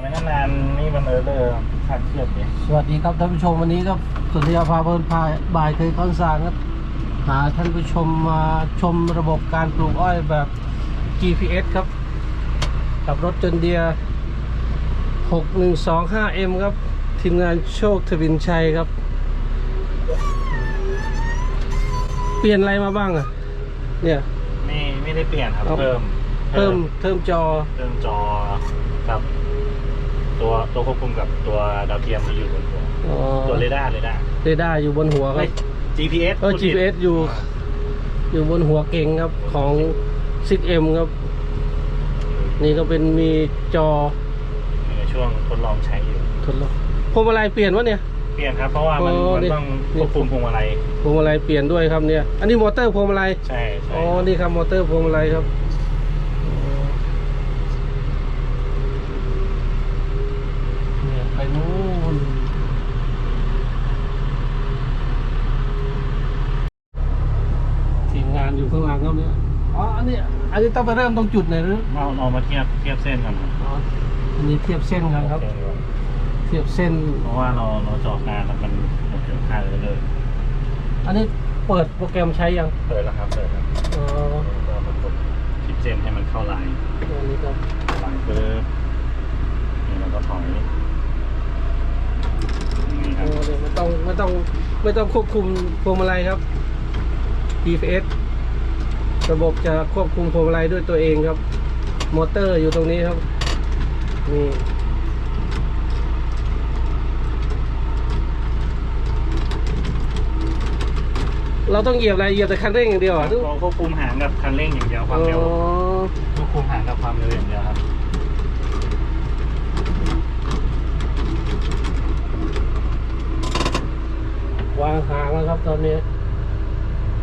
ไม่นานๆนี่มันเออเลอร์ขาดเคลื่อนเนี่ยสวัสดีครับท่านผู้ชมวันนี้ครับสุนทรยาพาเพลินพายบ่ายเคยข้อนสารครับพาท่านผู้ชมมาชมระบบการปลูกอ้อยแบบ GPS ครับ กับรถจนเดีย 6125M ครับ ทีมงานโชคทวินชัยครับ เปลี่ยนอะไรมาบ้างอะ เนี่ย ไม่ไม่ได้เปลี่ยนครับครับเพิ่ม เพิ่มเพิ่มจอ เพิ่มจอกับ ตัวตัวควบคุมกับตัวดาวเทียมที่อยู่บนหัวอ๋อตัวเรดาร์เรดาร์เรดาร์อยู่บนหัวครัไม่ บ GPS เออพูดผิด GPS อยู่ อยู่บนหัวเก่งครับของ 6M ครับ นี่ก็เป็นมีจอในช่วงทดลองใช้อยู่ ทดลองพวงมาลัยเปลี่ยนวะเนี่ย เปลี่ยนครับ เพราะว่ามันโอ้มันนี่ ต้องควบคุมพวงมาลัยพวงมาลัยเปลี่ยนด้วยครับเนี่ย อันนี้มอเตอร์พวงมาลัยใช่ใช่อ๋อนี่ครับมอเตอร์พวงมาลัยครับเนี่ยไปนู้นทีมงานอยู่ข้างหลังครับเนี่ย อ๋อ อันนี้ อันนี้ต้องไปเริ่มตรงจุดไหนหรือเอาเอามาเทียบเทียบเส้นกันอ๋ออันนี้เทียบเส้นกันครับเทียบเส้น เพราะว่าเราเราจอดนานแล้วมันมันเกินค่าเลยเลย อันนี้เปิดโปรแกรมใช้ยังเปิดแล้วครับเปิดครับอ๋อก็มากดคลิปเส้นให้มันเข้าลายอันนี้ครับลายปึ๊บนี่เราก็ถอยนี่คโอ้รับ เดี๋ยวไม่ต้องไม่ต้องไม่ต้องควบคุมพวงมาลัยครับ GPS ระบบจะควบคุมพวงมาลัยด้วยตัวเองครับ มอเตอร์อยู่ตรงนี้ครับ นี่เราต้องเหยียบอะไรเหยียบแต่คันเร่งอย่างเดียวเหรอะเราควบคุมหางกับคันเร่งอย่างเดียวความเร็วอ๋อควบคุมหางกับความเร็วอย่างเดียวครับวางหางแล้วครับตอนนี้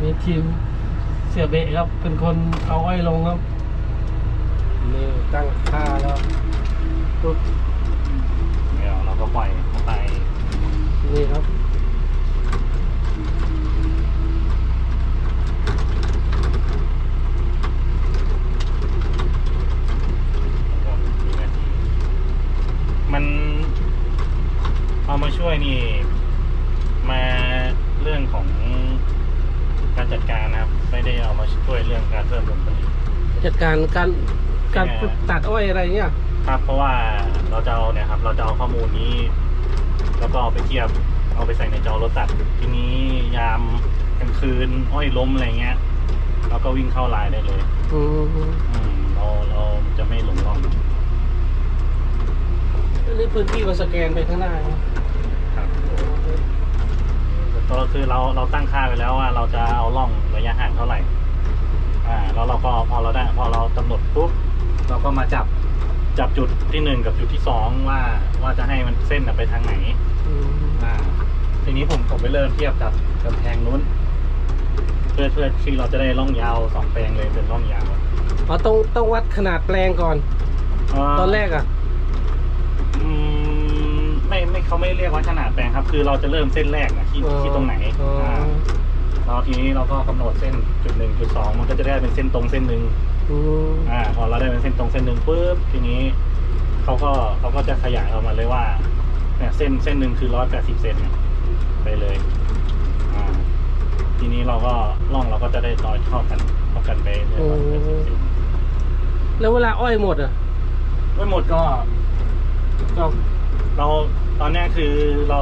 มีทีมเสียเบะครับ เป็นคนเอาอ้อยลงครับนี่ตั้งค่าแล้วปุ๊บเดี๋ยวเราก็ปล่อยเข้าไปนี่ครับแล้วก็มีหน้าที่มันเอามาช่วยนี่ มาเรื่องของการ จัดการนะครับไม่ได้เอามาช่วยเรื่องการเพิ่มผลผลิต จัดการการการแค่ตัดอ้อยอะไรเงี้ยครับเพราะว่าเราจะเอาเนี่ยครับเราจะเอาข้อมูลนี้ แล้วก็เอาไปเทียบเอาไปใส่ในจอรถตัดทีนี้ยามกลางคืนอ้อยล้มอะไรเงี้ยเราก็วิ่งเข้าไลน์ได้เลยอืมอืมเราเราจะไม่หลงร่องอันนี้พื้นที่ก็สแกนไปข้างหน้าครับครับ ตัวคือเราเราตั้งค่าไปแล้วว่าเราจะเอาร่องระยะห่างเท่าไหร่ อ่าแล้วเราก็พอเราได้พอเรากำหนดปุ๊บเราก็มาจับจับจุดที่หนึ่งกับจุดที่สองว่าว่าจะให้มันเส้นน่ะไปทางไหนอืมอ่าทีนี้ผมผมไปเริ่มเทียบกับกำแพงนู้น เพื่อเพื่อที่เราจะได้ร่องยาวสองแปลงเลยเป็นร่องยาวอ๋อต้องต้องวัดขนาดแปลงก่อน ตอนแรกอะอืม ไม่ไม่เขาไม่เรียกว่าขนาดแปลงครับ คือเราจะเริ่มเส้นแรกนะที่อ๋อที่ตรงไหนอ๋ออ่าเราทีนี้เราก็กำหนดเส้นจุดหนึ่งจุดสองมันก็จะได้เป็นเส้นตรงเส้นหนึ่งอืมอ่าพอเราได้เป็นเส้นตรงเส้นหนึ่งปุ๊บทีนี้เขาก็เขาก็จะขยายออกมาเลยว่าเนี่ยเส้นเส้นหนึ่งคือร้อยแปดสิบเซนเนี่ยไปเลยอ่าทีนี้เราก็ล่องเราก็จะได้ร้อยเท่ากันเท่ากันไปเรื่อยๆเป็นสิบเซนแล้วเวลาอ้อยหมดอะไม่หมดก็ก็เรา ตอนเนี้ยคือเรา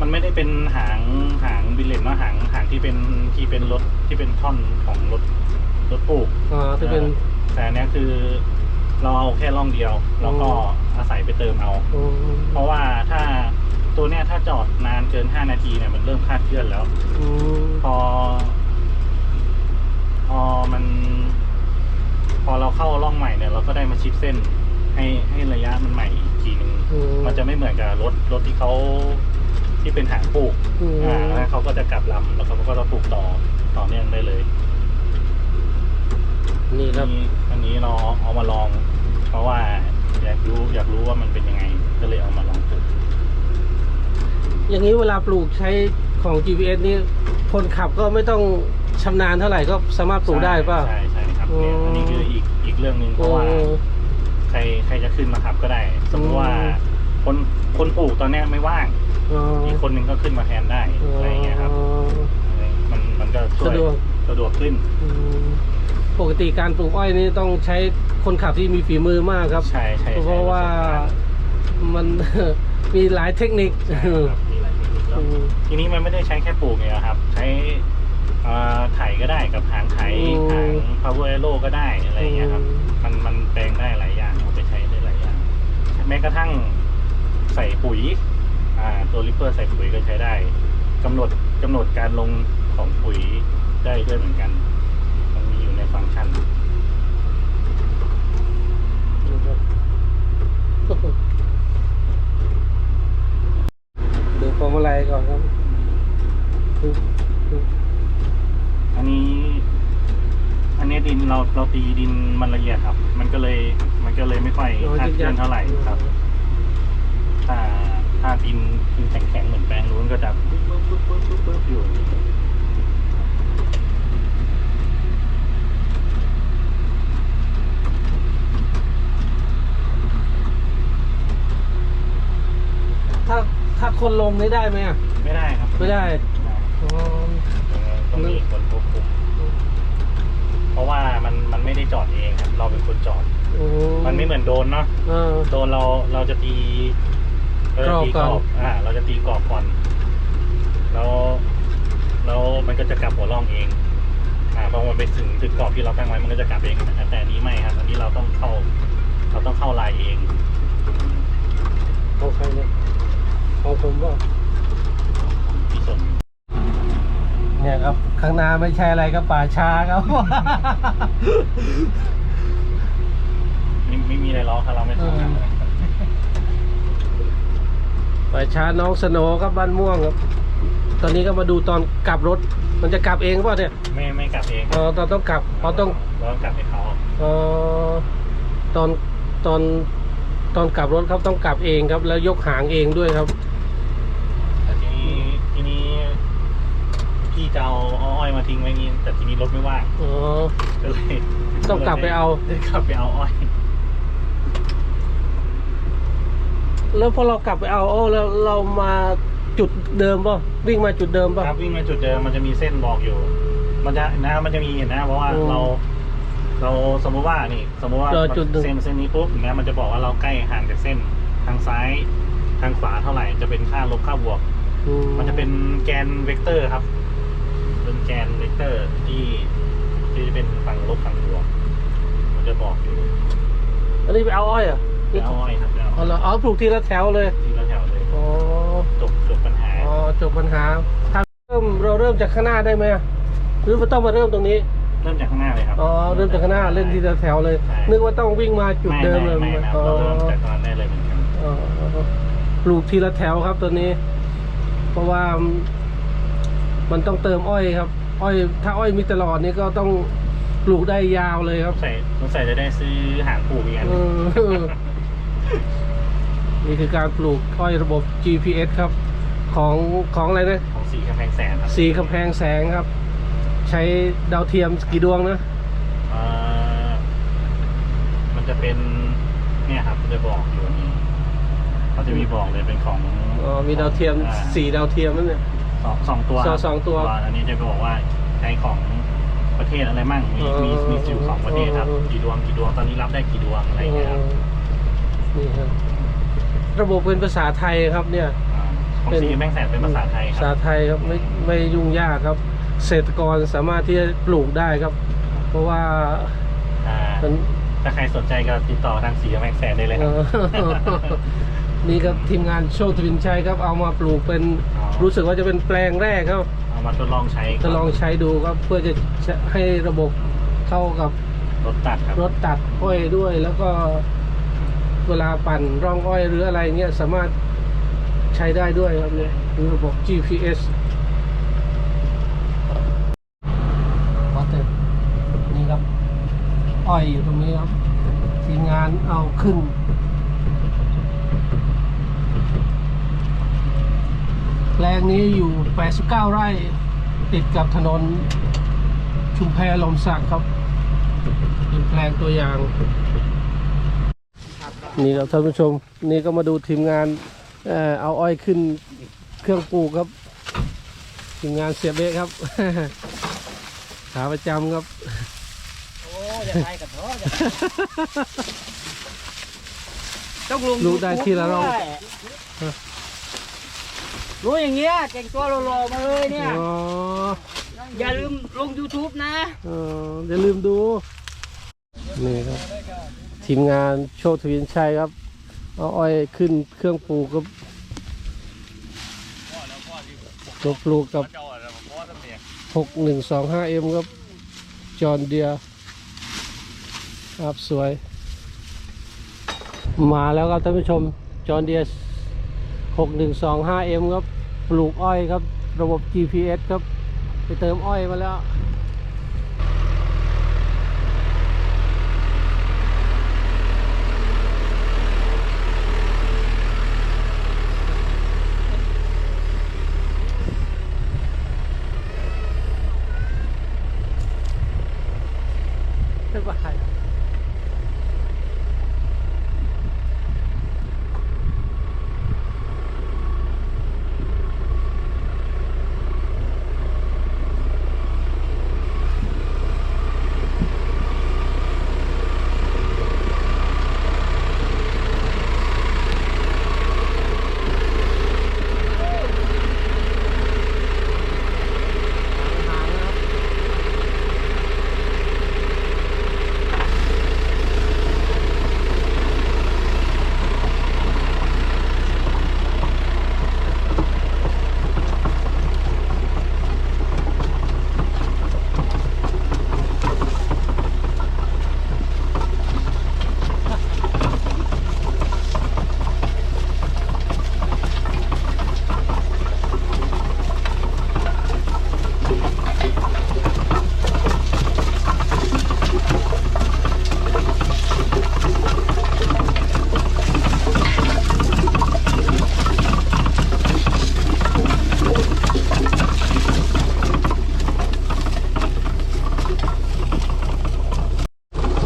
มันไม่ได้เป็นหางหางบิลเลตเนาะหางหางที่เป็นที่เป็นรถที่เป็นท่อนของรถรถปลูกอ่าที่เป็น แต่อันเนี้ยคือเราเอาแค่ร่องเดียวเราก็อาศัยไปเติมเอา อืมเพราะว่าถ้าตัวเนี้ยถ้าจอดนานเกินห้านาทีเนี่ยมันเริ่มคลาดเคลื่อนแล้ว อืมพอ พอมัน พอเราเข้าร่องใหม่เนี่ย เราก็ได้มาชิปเส้น ให้ให้ระยะมันใหม่อีก ทีหนึ่งอืมมันจะไม่เหมือนกับรถรถที่เขาที่เป็นหางปลูกอืมอ่าแล้วเขาก็จะกลับลำแล้วเขาก็จะปลูกต่อต่อเนื่องได้เลยนี่ครับอันนี้อันนี้เราเอามาลอง เพราะว่าอยากรู้อยากรู้ว่ามันเป็นยังไง ก็เลยเอามาลองปลูก อย่างนี้เวลาปลูกใช้ของ GPS นี่คนขับก็ไม่ต้องชำนาญเท่าไหร่ก็สามารถปลูกได้ป่ะใช่ใช่ครับเนี่ยอืมอันนี้คืออีกอีกเรื่องหนึ่งเพโอ้ราะว่าใค รใครจะขึ้นมาขับก็ได้ สมมติว่าอืมคนคนปลูกตอนเนี้ยไม่ว่างอ๋ออีกคนหนึ่งก็ขึ้นมาแทนได้อะไรอย่างเงี้ยครับอ๋อมันมันก็ช่วยสะดวกสะดวกขึ้นอืมปกติการปลูกอ้อยนี่ต้องใช้คนขับที่มีฝีมือมากครับใช่ใช่ใช่เพราะว่ามันมีหลายเทคนิคใช่ครับมีหลายเทคนิคแล้วอืมทีนี้มันไม่ได้ใช้แค่ปลูกเนี่ยครับ ใช้เอ่อไถก็ได้กับหางไถอืมหาง power arrow ก็ได้อะไรอย่างเงี้ยครับอืมมันมันแปลงได้หลาย แม้กระทั่งใส่ปุ๋ยอ่าตัวริปเปอร์ใส่ปุ๋ยก็ใช้ได้กำหนดกำหนดการลงของปุ๋ยได้ด้วยเหมือนกัน มันมีอยู่ในฟังก์ชันดูพวงมาลัยก่อนครับ อันนี้อั นนี้ดินเราเราตีดินมันละเอียดครับ มันก็เลยมันก็เลยไม่ค่อยคาดเคลื่อนเท่าไหร่ครับ ถ้าถ้าดินดินแข็งๆเหมือนแปลงนู้นก็จะปึ๊บปึ๊บปึ๊บปึ๊บปึ๊บปึ๊บอยู่ถ้าถ้าคนลงนี่ได้ไหมอะ ไม่ได้ครับไม่ได้อ๋อ ต้องมีคนควบคุม เพราะว่ามันมันไม่ได้จอดเองครับ เราเป็นคนจอด โอ้มันไม่เหมือนโดรนเนาะเออโดรนเราเราจะตีเราจะตีกกรรออบบอ่า เราจะตีกรอบก่อนแล้วแล้วมันก็จะกลับหัวร่องเอง อ่าพอมันไปถึงถึงกรอบที่เราตั้งไว้มันก็จะกลับเองแต่แต่อันนี้ไม่ครับอันนี้เราต้องเข้า เราต้องเข้าลายเองของใครเนี่ยของผมว่า ที่สุดเนี่ยครับ ข้างหน้าไม่ใช่อะไรก็ป่าช้าครับ ไม่ไม่มีอะไรล้อครับเราไม่ทำงานเออป่าช้าน้องสโหนครับบ้านม่วงครับ ตอนนี้ก็มาดูตอนกลับรถ มันจะกลับเองป่ะเนี่ยไม่ไม่กลับเองอ๋อตอนต้องกลับอ๋อต้องเราต้องกลับให้เขาเอ่อตอนตอนตอนกลับรถครับต้องกลับเองครับ แล้วยกหางเองด้วยครับ แต่ทีนี้ทีนี้พี่ จะเอาเอาอ้อยมาทิ้งไว้นี่แต่ทีนี้รถไม่ว่างอ๋อ ก็เลยต้องกลับไปเอาได้กลับไปเอาอ้อย แล้วพอเรากลับไปเอาโอ้แล้วเรามาจุดเดิมป่ะวิ่งมาจุดเดิมป่ะ ครับวิ่งมาจุดเดิมมันจะมีเส้นบอกอยู่ มันจะนะมันจะมีเห็นนะเพราะว่าอืมเรา เราสมมุติว่านี่ สมมุติว่าเจอจุดหนึ่ง เส้นเส้นนี้ปุ๊บนะมันจะบอกว่าเราใกล้ห่างจากเส้นทางซ้ายทางขวาเท่าไหร่จะเป็นค่าลบค่าบวก อืมันจะเป็นแกนเวกเตอร์ครับ เป็นแกนเวกเตอร์ที่ที่จะเป็นฝั่งลบฝั่งบวกมันจะบอกอยู่อันนี้ไปเอาอ้อยเหรอะไปเอาอ้อยครับแล้วอ๋อเหรอเอาปลูกทีละแถวเลยทีละแถวเลยอ๋อจบจบปัญหาอ๋อจบปัญหาถ้าเริ่มเราเริ่มจากข้างหน้าได้ไหมอะหรือว่าต้องมาเริ่มตรงนี้เริ่มจากข้างหน้าเลยครับอ๋อเริ่มจากข้างหน้าเล่นทีละแถวเลยใช่นึกว่าต้องวิ่งมาจุดเดิมเลยไม่ไม่ไม่ครับอ๋อเราเริ่มจากตอนนั้นได้เลยเหมือนกัน อ๋อปลูกทีละแถวครับตัวนี้ เพราะว่า มันต้องเติมอ้อยครับ อ้อยถ้าอ้อยมีตลอดนี่ก็ต้องปลูกได้ยาวเลยครับใส่สงสัยจะได้ซื้อหางปลูกอีกอันเออนี่คือการปลูกอ้อยระบบ GPS ครับ ของของอะไรนะของสีกำแพงแสนครับสีกำแพงแสงครับ ใช้ดาวเทียมกี่ดวงนะเอ่อมันจะเป็นเนี่ยครับมันจะบอกอยู่นี่เขาจะมีบอกเลยเป็นของอ๋อมีดาวเทียมอ่าสี่ดาวเทียมนั่นเนี่ย สองสองตัวสองสองตัวอันนี้จะบอกว่าใช้ของประเทศอะไรมั่งมีมีมีอยู่สองประเทศครับอ๋อกี่ดวงกี่ดวงตอนนี้รับได้กี่ดวงอะไรอย่างเงี้ยครับนี่ครับระบบเป็นภาษาไทยครับเนี่ยอ่าของเป็นสีกำแพงแสนเป็นภาษาไทยภาคษารับไทยครับไม่ไม่ยุ่งยากครับ เกษตรกรสามารถที่จะปลูกได้ครับ เพราะว่าอ่ามันถ้าใครสนใจก็ติดต่อทางสีกำแพงแสนได้เลยครับเออ นี่ครับทีมงานโชคทวินชัยครับเอามาปลูกเป็นอ๋อ รู้สึกว่าจะเป็นแปลงแรกครับ เอามาทดลองใช้จะลองใช้ดูครับเพื่อจะให้ระบบเข้ากับรถตัดครับรถตัดอ้อยด้วย แล้วก็เวลาปั่นร่องอ้อยหรืออะไรเงี้ยสามารถใช้ได้ด้วยครับเนี่ยมีระบบ GPS วัดเลยนี่ครับ อ้อยอยู่ตรงนี้ครับ ทีมงานเอาขึ้น แปลงนี้อยู่ 89 ไร่ ติดกับถนน ชุมแพลมสักครับ เป็นแปลงตัวอย่าง นี่ครับท่านผู้ชม นี่ก็มาดูทีมงานเอ่อเอาอ้อยขึ้นเครื่องปลูกครับ ทีมงานเสียเบะครับ ขาประจำครับ โอ้อย่าไปกับเถอะอย่าต้องลงรู้ได้ทีละรอบด้วย รู้อย่างเงี้ยแต่งตัวหล่อๆมาเลยเนี่ย อ๋ออย่าลืมลง YouTube นะ เอออย่าลืมดู นี่ครับ ทีมงานโชคทวินชัยครับ เอาอ้อยขึ้นเครื่องปลูกครับตัวปลูกกับหกหนึ่งสองห้าเอ็มครับ จอห์นเดียร์ครับสวย มาแล้วครับท่านผู้ชม จอห์นเดียร์หกหนึ่งสองห้าเอ็มครับ ปลูกอ้อยครับ ระบบ GPS ครับ ไปเติมอ้อยมาแล้วบ๊ายบาย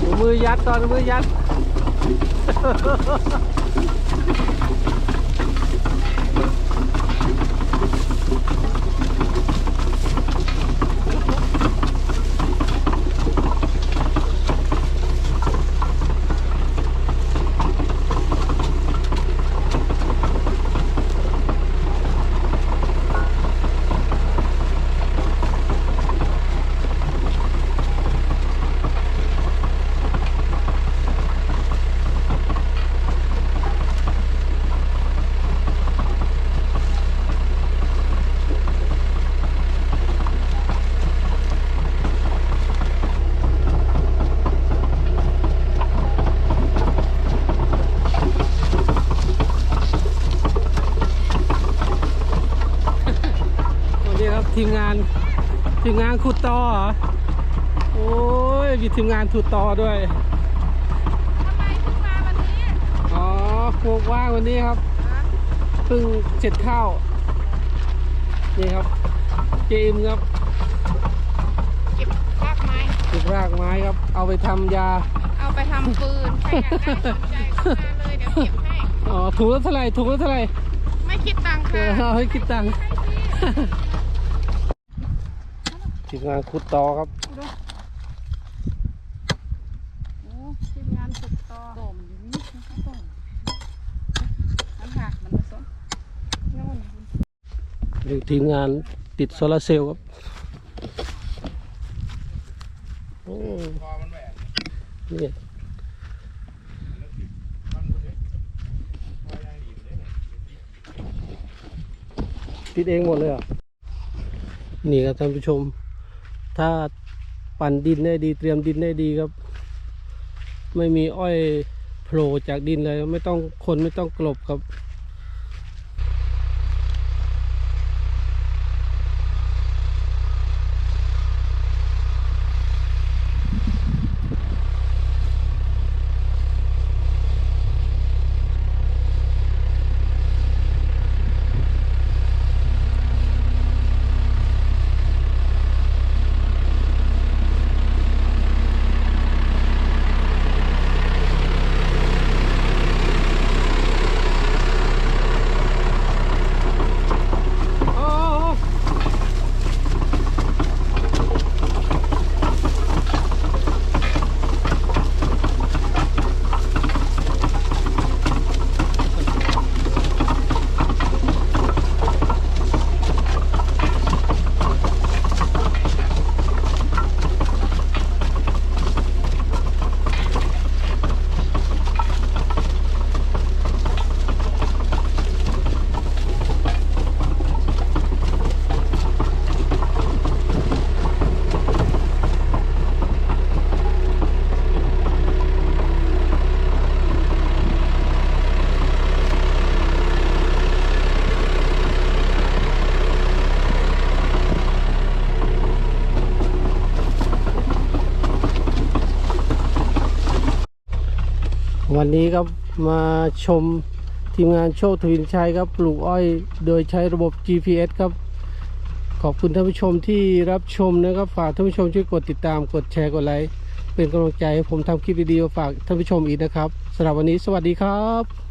เอามือ ยัดก่อนเอามือยัด สวัสดีครับทีมงาน ทีมงานขุดตอเหรอ โอ้ยมีทีมงานขุดตอด้วย ทำไมเพิ่งมาวันนี้อ๋อปลูกว่างวันนี้ครับเพิ่งเสร็จข้าว นี่ครับ เจมส์ครับเก็บรากไม้ปลูกรากไม้ครับ เอาไปทำยา เอาไปทำปืน ใครอยากได้สนใจก็มาเลย เดี๋ยวเก็บให้ อ๋อถุงละเท่าไหร่ถุงละเท่าไหร่ไม่คิดตังค์เอค่ะอเอาให้คิดตังค์ ให้สิ ทีมงานขุดตอครับโอ้ทีมงานฝึกต่อโดมอยู่นี่นะคะโดมมันหักมันผสมนู่นเรื่องทีมงานติดโซลาร์เซลล์ครับโอ้นี่ติดเองหมดเลยเหรอะนี่ครับท่านผู้ชม ถ้าปั่นดินได้ดีเตรียมดินได้ดีครับ ไม่มีอ้อยโผล่จากดินเลย ไม่ต้องคนไม่ต้องกลบครับ วันนี้ครับมาชมทีมงานโชคทวินชัยครับปลูกอ้อยโดยใช้ระบบ GPS ครับ ขอบคุณท่านผู้ชมที่รับชมนะครับ ฝากท่านผู้ชมช่วยกดติดตามกดแชร์กดไลค์เป็นกำลังใจให้ผมทำคลิปดีๆมาฝากท่านผู้ชมอีกนะครับสำหรับวันนี้สวัสดีครับ